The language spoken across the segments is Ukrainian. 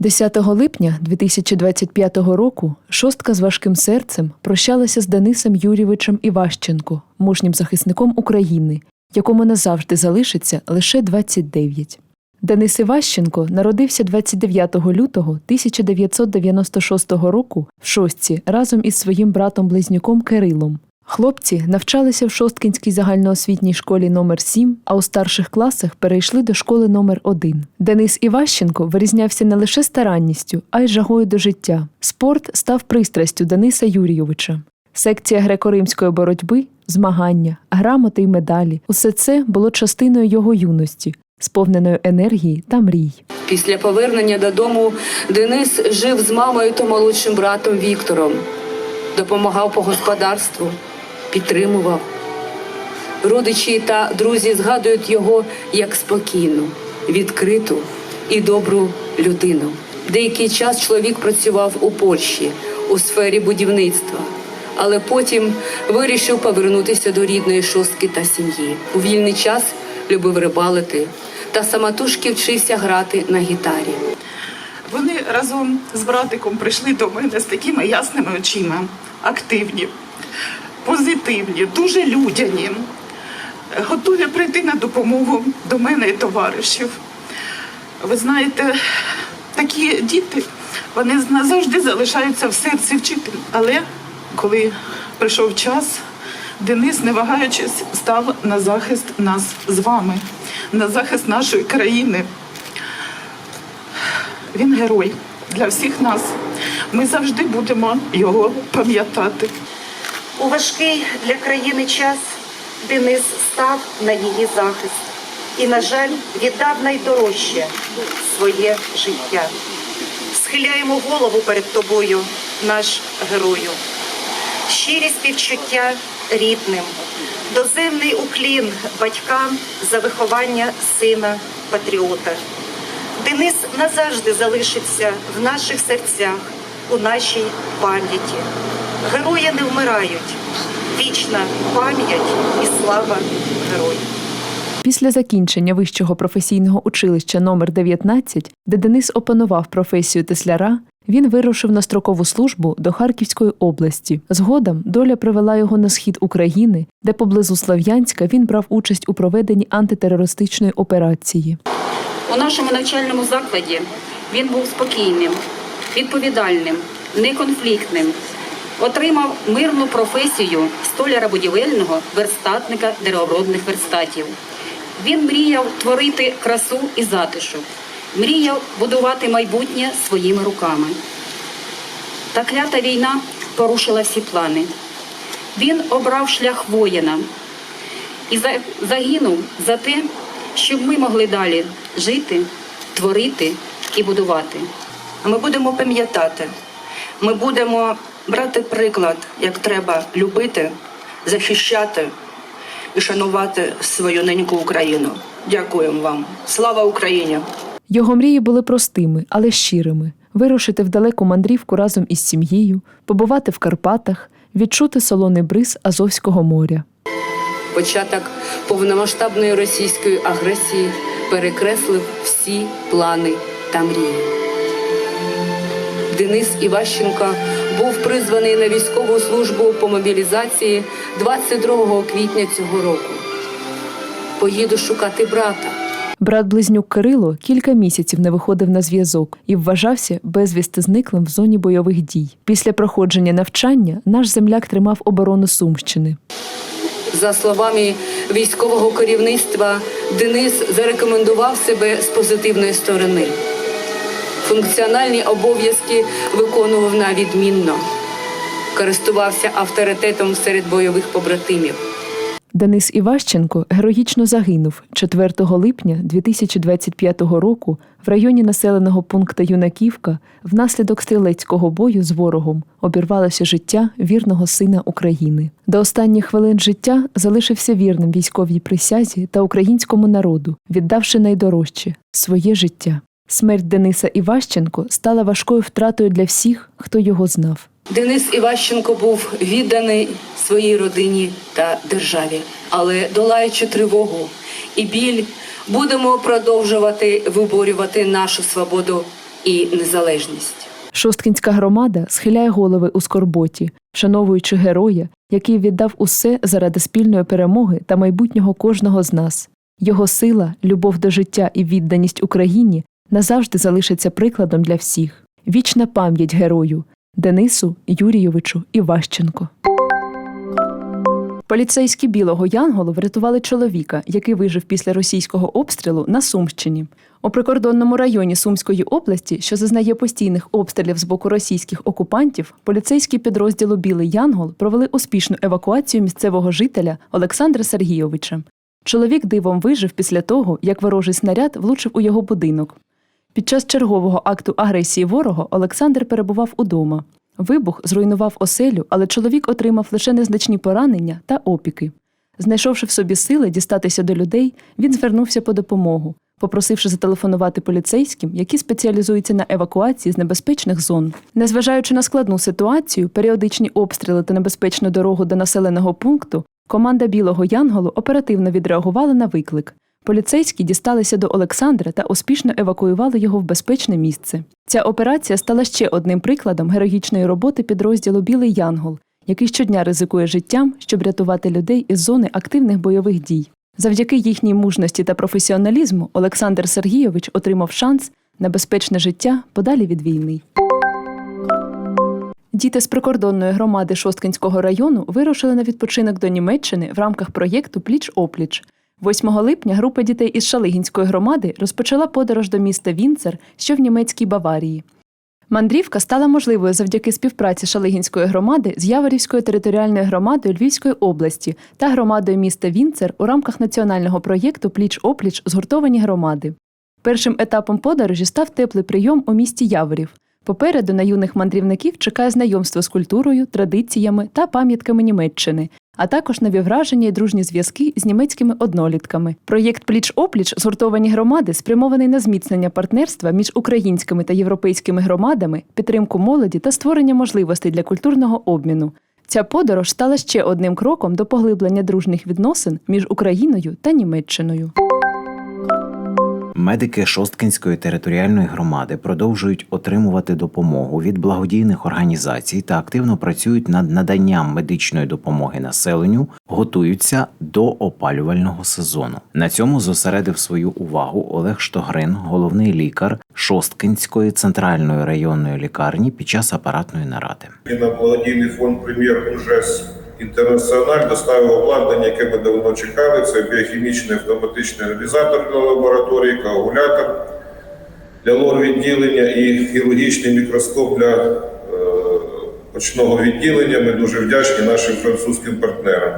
10 липня 2025 року шостка з важким серцем прощалася з Денисом Юрійовичем Іващенко, мужнім захисником України, якому назавжди залишиться лише 29. Денис Іващенко народився 29 лютого 1996 року в шостці разом із своїм братом-близнюком Кирилом. Хлопці навчалися в Шосткінській загальноосвітній школі номер 7 а у старших класах перейшли до школи номер 1 Денис Іващенко вирізнявся не лише старанністю, а й жагою до життя. Спорт став пристрастю Дениса Юрійовича. Секція греко-римської боротьби, змагання, грамоти й медалі усе це було частиною його юності, сповненою енергії та мрій. Після повернення додому Денис жив з мамою та молодшим братом Віктором, допомагав по господарству, підтримував. Родичі та друзі згадують його як спокійну, відкриту і добру людину. Деякий час чоловік працював у Польщі у сфері будівництва, але потім вирішив повернутися до рідної шостки та сім'ї. У вільний час любив рибалити та самотужки вчився грати на гітарі. Вони разом з братиком прийшли до мене з такими ясними очима, активні, позитивні, дуже людяні, готові прийти на допомогу до мене і товаришів. Ви знаєте, такі діти, вони назавжди залишаються в серці вчителя. Але коли прийшов час, Денис, не вагаючись, став на захист нас з вами, на захист нашої країни. Він герой для всіх нас. Ми завжди будемо його пам'ятати. У важкий для країни час Денис став на її захист і, на жаль, віддав найдорожче своє життя. Схиляємо голову перед тобою, наш герою. Щирі співчуття рідним, доземний уклін батькам за виховання сина патріота. Денис назавжди залишиться в наших серцях, у нашій пам'яті. Герої не вмирають. Вічна пам'ять і слава героїв. Після закінчення вищого професійного училища номер 19 де Денис опанував професію тесляра, він вирушив на строкову службу до Харківської області. Згодом доля привела його на схід України, де поблизу Слов'янська він брав участь у проведенні антитерористичної операції. У нашому навчальному закладі він був спокійним, відповідальним, неконфліктним. Отримав мирну професію столяра будівельного верстатника деревообробних верстатів. Він мріяв творити красу і затишок, мріяв будувати майбутнє своїми руками. Та клята війна порушила всі плани. Він обрав шлях воїна і загинув за те, щоб ми могли далі жити, творити і будувати. А Ми будемо пам'ятати, ми будемо брати приклад, як треба любити, захищати і шанувати свою неньку Україну. Дякуємо вам. Слава Україні! Його мрії були простими, але щирими: вирушити в далеку мандрівку разом із сім'єю, побувати в Карпатах, відчути солоний бриз Азовського моря. Початок повномасштабної російської агресії перекреслив всі плани та мрії. Денис Іващенко був призваний на військову службу по мобілізації 22 квітня цього року. Поїду шукати брата. Брат-близнюк Кирило кілька місяців не виходив на зв'язок і вважався безвісти зниклим в зоні бойових дій. Після проходження навчання наш земляк тримав оборону Сумщини. За словами військового керівництва, Денис зарекомендував себе з позитивної сторони. Функціональні обов'язки виконував на відмінно, користувався авторитетом серед бойових побратимів. Денис Іващенко героїчно загинув 4 липня 2025 року в районі населеного пункту Юнаківка внаслідок стрілецького бою з ворогом обірвалося життя вірного сина України. До останніх хвилин життя залишився вірним військовій присязі та українському народу, віддавши найдорожче своє життя. Смерть Дениса Іващенко стала важкою втратою для всіх, хто його знав. Денис Іващенко був відданий своїй родині та державі, але долаючи тривогу і біль, будемо продовжувати виборювати нашу свободу і незалежність. Шосткінська громада схиляє голови у скорботі, вшановуючи героя, який віддав усе заради спільної перемоги та майбутнього кожного з нас. Його сила, любов до життя і відданість Україні назавжди залишаться прикладом для всіх. Вічна пам'ять герою Денису Юрійовичу Іващенко. Поліцейські білого Янголу врятували чоловіка, який вижив після російського обстрілу на Сумщині. У прикордонному районі Сумської області, що зазнає постійних обстрілів з боку російських окупантів, поліцейські підрозділу Білий Янгол провели успішну евакуацію місцевого жителя Олександра Сергійовича. Чоловік дивом вижив після того, як ворожий снаряд влучив у його будинок. Під час чергового акту агресії ворога Олександр перебував удома. Вибух зруйнував оселю, але чоловік отримав лише незначні поранення та опіки. Знайшовши в собі сили дістатися до людей, він звернувся по допомогу, попросивши зателефонувати поліцейським, які спеціалізуються на евакуації з небезпечних зон. Незважаючи на складну ситуацію, періодичні обстріли та небезпечну дорогу до населеного пункту, команда Білого Янголу оперативно відреагувала на виклик. Поліцейські дісталися до Олександра та успішно евакуювали його в безпечне місце. Ця операція стала ще одним прикладом героїчної роботи підрозділу Білий Янгол, який щодня ризикує життям, щоб рятувати людей із зони активних бойових дій. Завдяки їхній мужності та професіоналізму Олександр Сергійович отримав шанс на безпечне життя подалі від війни. Діти з прикордонної громади Шосткинського району вирушили на відпочинок до Німеччини в рамках проєкту Пліч опліч. 8 липня група дітей із Шалигінської громади розпочала подорож до міста Вінцер, що в німецькій Баварії. Мандрівка стала можливою завдяки співпраці Шалигінської громади з Яворівською територіальною громадою Львівської області та громадою міста Вінцер у рамках національного проєкту Пліч опліч згуртовані громади. Першим етапом подорожі став теплий прийом у місті Яворів. Попереду на юних мандрівників чекає знайомство з культурою, традиціями та пам'ятками Німеччини, а також нові враження і дружні зв'язки з німецькими однолітками. Проєкт Пліч опліч згуртовані громади спрямований на зміцнення партнерства між українськими та європейськими громадами, підтримку молоді та створення можливостей для культурного обміну. Ця подорож стала ще одним кроком до поглиблення дружніх відносин між Україною та Німеччиною. Медики Шосткинської територіальної громади продовжують отримувати допомогу від благодійних організацій та активно працюють над наданням медичної допомоги населенню, готуються до опалювального сезону. На цьому зосередив свою увагу Олег Штогрин, головний лікар Шосткинської центральної районної лікарні під час апаратної наради. На благодійний фонд прем'єр УЖЕС Інтернаціональ доставив обладнання, яке ми давно чекали. Це біохімічний автоматичний аналізатор для лабораторії, коагулятор для лор-відділення і хірургічний мікроскоп для е, очного відділення. Ми дуже вдячні нашим французьким партнерам.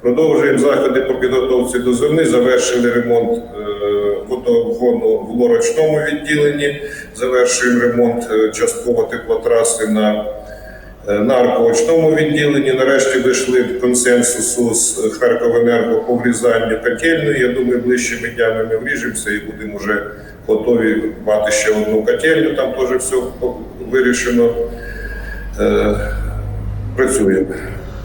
Продовжуємо заходи по підготовці до зими. Завершили ремонт е, водогону в лорочному відділенні. Завершуємо ремонт е, частково теплотраси на е, наркоочному відділенні. Нарешті дійшли до консенсусу з Харковенерго по врізанню котельної. Я думаю, ближчими днями ми вріжемося і будемо вже готові мати ще одну котельню. Там теж все вирішено. Е, Працюємо.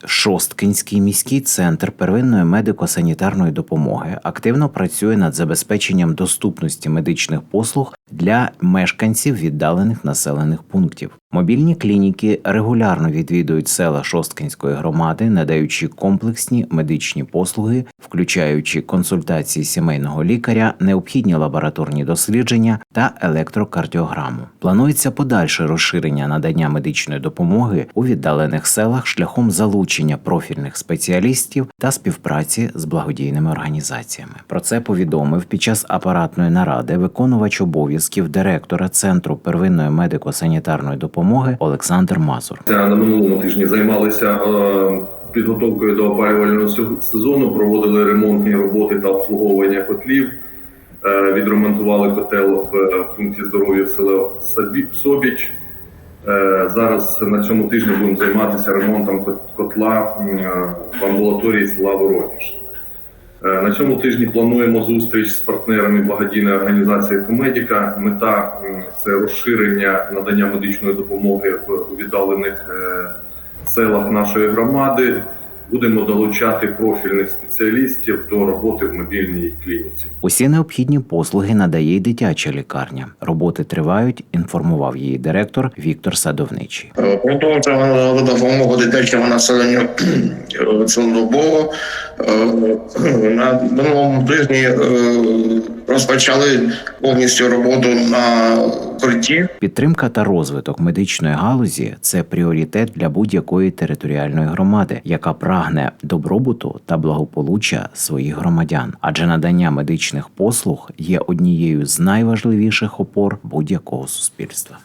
Шосткинський міський центр первинної медико-санітарної допомоги активно працює над забезпеченням доступності медичних послуг для мешканців віддалених населених пунктів. Мобільні клініки регулярно відвідують села Шосткинської громади, надаючи комплексні медичні послуги, включаючи консультації сімейного лікаря, необхідні лабораторні дослідження та електрокардіограму. Планується подальше розширення надання медичної допомоги у віддалених селах шляхом залучення профільних спеціалістів та співпраці з благодійними організаціями. Про це повідомив під час апаратної наради виконувач обов'язків директора Центру первинної медико-санітарної допомоги Олександр Мазур. На минулому тижні займалися е, підготовкою до опалювального сезону, проводили ремонтні роботи та обслуговування котлів. Е, Відремонтували котел в е, пункті здоров'я село Сабі- Собіч. Зараз на цьому тижні будемо займатися ремонтом котла в амбулаторії села Воронеж. Е, На цьому тижні плануємо зустріч з партнерами благодійної організації Комедіка. Мета це розширення надання медичної допомоги в віддалених е, селах нашої громади. Будемо долучати профільних спеціалістів до роботи в мобільній клініці. Усі необхідні послуги надає й дитяча лікарня. Роботи тривають, інформував її директор Віктор Садовничий. Е, Продовжуємо допомогу дитячому населенню цілодобово. Е, На минулому тижні е, розпочали повністю роботу на укритті. Підтримка та розвиток медичної галузі це пріоритет для будь-якої територіальної громади, яка прагне добробуту та благополуччя своїх громадян, адже надання медичних послуг є однією з найважливіших опор будь-якого суспільства.